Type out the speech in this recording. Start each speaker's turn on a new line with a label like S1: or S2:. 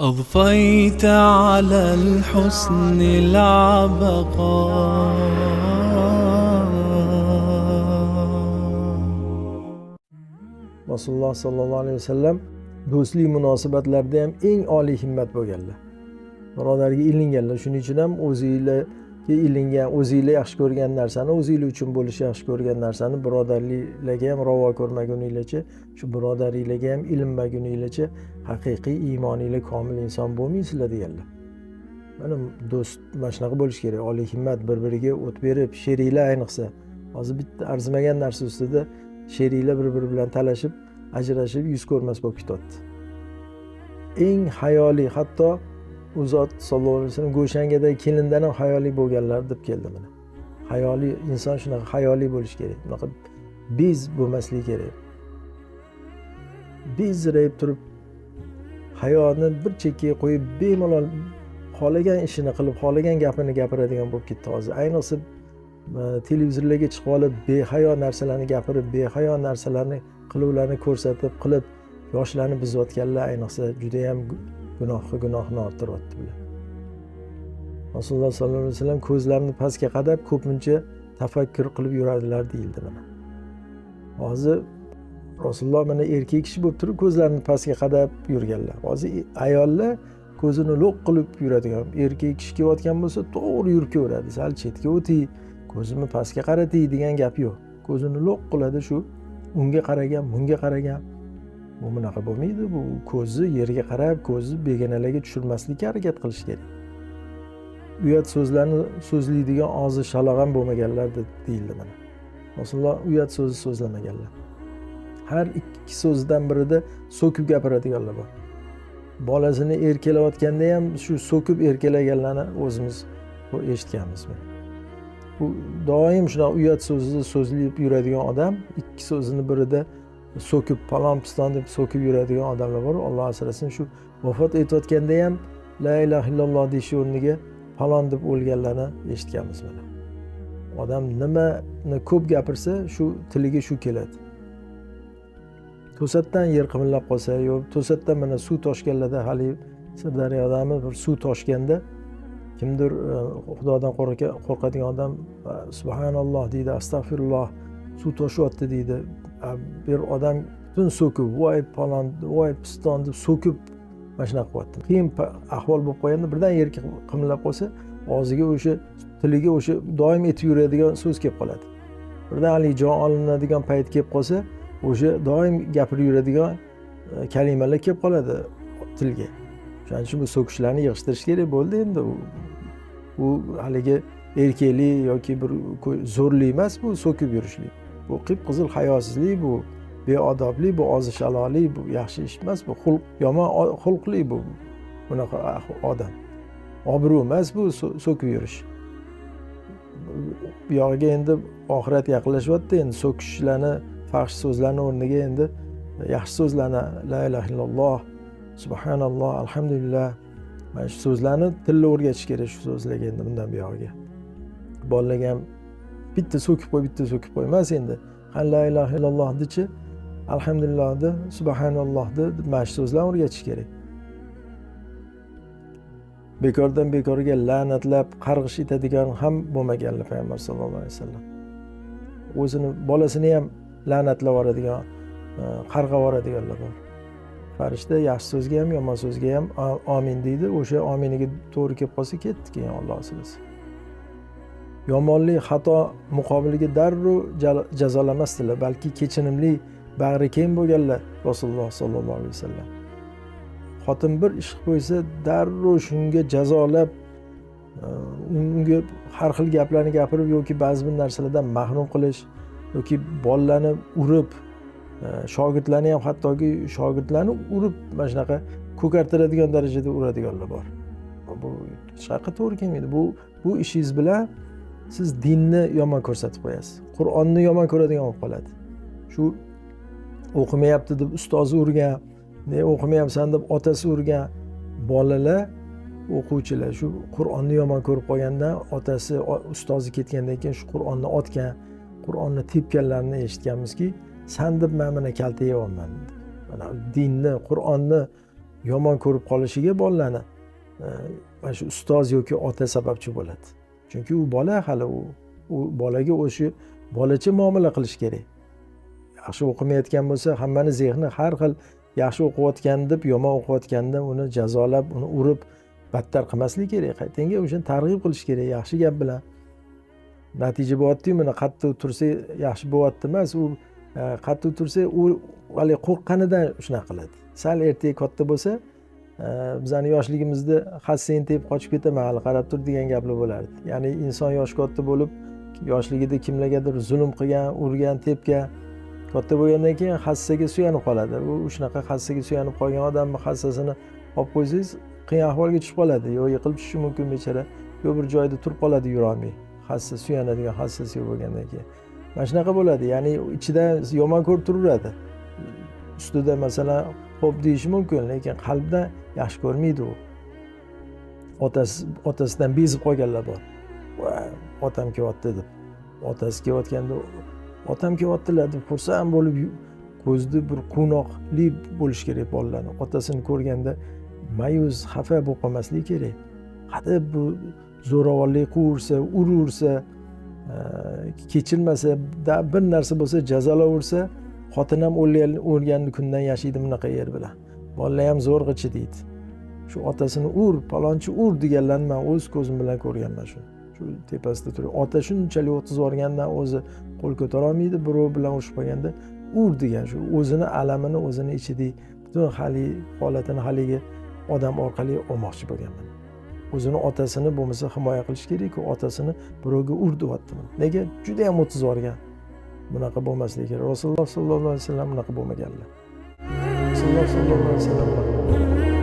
S1: أضفيت على الحسن العبقى
S2: rasululloh sollallohu alayhi vasallam do'stlik munosabatlarida ham eng oliy himmat bo'lganlar birodarga ilinganlar shuning uchun ham o'zinglarga ilingan o'zinglar yaxshi ko'rgan narsani o'zinglar uchun bo'lishi yaxshi ko'rgan narsani birodarliklarga ham ravo ko'rmaguninglarcha shu birodaringlarga ham ilinmaguninglarcha haqiqiy iymoninglar komil inson bo'lmaysizlar deganlar mana do'st mana shunaqa bo'lishi kerak. Oliy himmat bir biriga o't berib sheriklar ayniqsa. Hozir bitta arzimagan narsa ustida sheriklar bir biri bilan talashib ajrashib yuz ko'rmas bo'lib ketyapti eng hayoli hatto u zot sallallohu alayhi vasallam go'shangadagi kelindan ham hayoli bo'lganlar deb keldi mana. Hayoli inson shunaqa hayoli bo'lishi kerak. Bunaqa bez bo'lmasligi kerak. Bezrayib turib hayoni bir chekkaga qo'yib bemalol xohlagan ishini qilib xohlagan gapini gapiradigan bo'lib ketdi hozir. Ayniqsa televizorlarga chiqib olib behayo narsalarni gapirib behayo narsalarni qiluvlarni ko'rsatib qilib yoshlarni buzayotganlar ayniqsa judayam gunohni gunohni orttiryapti bular. Rasululloh sollallohu alayhi vasallam ko'zlarini pastga qadab ko'pincha tafakkur qilib yuradilar deyildi mana. Hozir rasululloh mana erkak kishi bo'lib turib ko'zlarini pastga qadab yurganlar. Hozir ayollar ko'zini lo'q qilib yuradigan erkak kishi kelayotgan bo'lsa to'g'ri yurib kelaveradi sal chetga o'tiy ko'zimni pastga qarating degan gap yo'q. Ko'zini lo'q qiladi shu unga qaragan bunga qaragan. Bu bunaqa bo'lmaydi. Bu ko'zni yerga qarab ko'zni begonalarga tushirmaslikka harakat qilish kerak. Uyat so'zlarni so'zlaydigan og'zi shalag'am bo'lmaganlar deyildi mana. Rasululloh uyat so'zi so'zlamaganlar. Har ikki so'zdan birida so'kib gapiradiganlar bor. Bolasini erkalayotganda ham shu so'kib erkalaganlarni o'zimiz eshitganmiz u doim shunaqa uyat so'zini so'zlab yuradigan odam ikki so'zini birida so'kib palon piston deb so'kib yuradigan odamlar bor. Alloh asrasin shu vafot etayotganda ham la ilaha illalloh deyish o'rniga palon deb o'lganlarni eshitganmiz mana. Odam nimani ko'p gapirsa shu tiliga shu keladi. To'satdan yer qimirlab qolsa yo to'satdan mana suv toshganlarda haligi sirdaryodami bir suv toshganda kimdir e, xudodan qo'rqadigan odam subhanalloh deydi astag'firulloh suv toshyapti deydi. Bir odam butun so'kib voy palon voy piston deb so'kib mana shunaqa qilyapti qiyin ahvol bo'lib qolganda birdan yerga qimillab qolsa og'ziga o'sha tiliga o'sha doim aytib yuradigan so'z kelib qoladi. Birdan haligi jon olinadigan payt kelib qolsa o'sha doim gapirib yuradigan e, kalimalar kelib qoladi tilga. Shuning uchun bu so'kishlarni yig'ishtirish kerak bo'ldi endi. U haligi erkaklik yoki bir zo'rlik emas bu so'kib yurishlik. Bu qip qizil hayosizlik bu beodoblik bu ozishaloqlik bu yaxshi ish emas bu xulq yomon xulqli bu bunaqa odam. Obro' emas bu so'kib yurish. Bu yog'iga endi oxirat yaqinlashyapti endi so'kishlarni fahsh so'zlarni o'rniga endi yaxshi so'zlarni la ilaha illalloh subhanalloh alhamdulillah mana shu so'zlarni tilla o'rgatish kerak shu so'zlarga endi bundan buyog'iga bolalarga ham bitta so'kib qo'y bitta so'kib qo'y emas endi ha la ilaha illalloh dechi alhamdulillah de subhanalloh de mana shu so'zlarni o'rgatish kerak bekordan bekorga la'natlab qarg'ish etadigan ham bo'lmaganlar payg'ambar sallallohu alayhi vasallam o'zini bolasini ham la'natlab yuboradigan e, qarg'ab yuboradiganlar bor farishta yaxshi so'zga ham yomon so'zga ham omin deydi. O'sha ominiga to'g'ri kelib qolsa ketdi keyin olloh asrasin yomonlik xato muqobiliga darrov jazolamasdilar balki kechinimli bag'ri keng bo'lganlar rasululloh sollallohu alayhi vasallam. Xotin bir ish qilib qo'ysa darrov shunga jazolab e, unga har xil gaplarni gapirib yoki ba'zi bir narsalardan mahrum qilish yoki bolalarni urib e, shogirdlarni ham hattoki shogirdlarni urib mana shunaqa ko'kartiradigan darajada uradiganlar bor. Bu hech qayoqqa to'g'ri kelmaydi. Bu bu ishingiz bilan siz dinni yomon ko'rsatib qo'yasiz. Qur'onni yomon ko'radigan bo'lib qoladi. Shu o'qimayapti deb ustozi urgan ne o'qimayapsan deb otasi urgan bolalar o'quvchilar shu qur'onni yomon ko'rib qolgandan otasi ustozi ketgandan keyin shu qur'onni otgan qur'onni tepganlarini eshitganmizki san deb man mana kalta yeyapman mana dinni qur'onni yomon ko'rib qolishiga bolalarni e, mana shu ustoz yoki ota sababchi bo'ladi. Chunki u bola hali u u bolaga o'sha bolacha muomala qilish kerak. Yaxshi o'qimayotgan bo'lsa hammani zehni har xil yaxshi o'qiyotgan deb yomon o'qiyotganda uni jazolab uni urib battar qilmaslik kerak. Qaytanga o'shani targ'ib qilish kerak yaxshi gap bilan. Natija bo'lyaptiyu mana qattiq tursa yaxshi bo'lyapti emas u e, qattiq tursa u haligi qo'rqqanidan shunaqa qiladi. Sal ertaga katta bo'lsa bizani yoshligimizda hassang tepib qochib ketaman hali qarab tur degan gaplar bo'lardi. Ya'ni inson yoshi katta bo'lib yoshligida kimlargadir zulm qilgan urgan tepgan katta bo'lgandan keyin hassaga suyanib qoladi. U shunaqa hassaga suyanib qolgan odamni hassasini olib qo'ysangiz qiyin ahvolga tushib qoladi. Yo yiqilib tushishi mumkin bechora yo bir joyda turib qoladi yurolmay hassa suyanadigan hassasi yo'q bo'lgandan keyin. Mana shunaqa bo'ladi. Ya'ni ichida yomon ko'rib turaveradi ustida masalan xo'p deyishi mumkin lekin qalbda yaxshi ko'rmaydi u. Otasi otasidan bezib qolganlar bor. Voy otam kelyapti deb. Otasi kelayotganda otam kelyaptilar deb xursand bo'lib yu- ko'zida bir quvnoqli bo'lishi kerak bolalarni. Otasini ko'rganda ma'yus xafa bo'lib qolmasligi kerak. Hadeb bu zo'ravonlik qilaversa uraversa kechirmasa da- bir narsa bo'lsa jazolaversa xotin ham o'lgan kundan yashaydi bunaqa yer bilan. Bolalar ham zo'rg'ichi deydi. Shu otasini ur palonchi ur deganlarni man o'z ko'zim bilan ko'rganman shu shu tepasida turib ota shunchalik o'tqizib o'zi qo'l ko'tarolmaydi birov bilan urushib qolganda ur degan shu o'zini alamini o'zini ichidagi butun hali holatini haligi odam orqali olmoqchi bo'lganman. O'zini otasini bo'lmasa himoya qilish kerakku otasini birovga ur deyaptimi? Nega? Juda yam o'tqizib bunaqa bo'lmasligi kerak rasululloh sollallohu alayhi vasallam bunaqa bo'lmaganlar rasululloh sollallohu alayhi vasallam.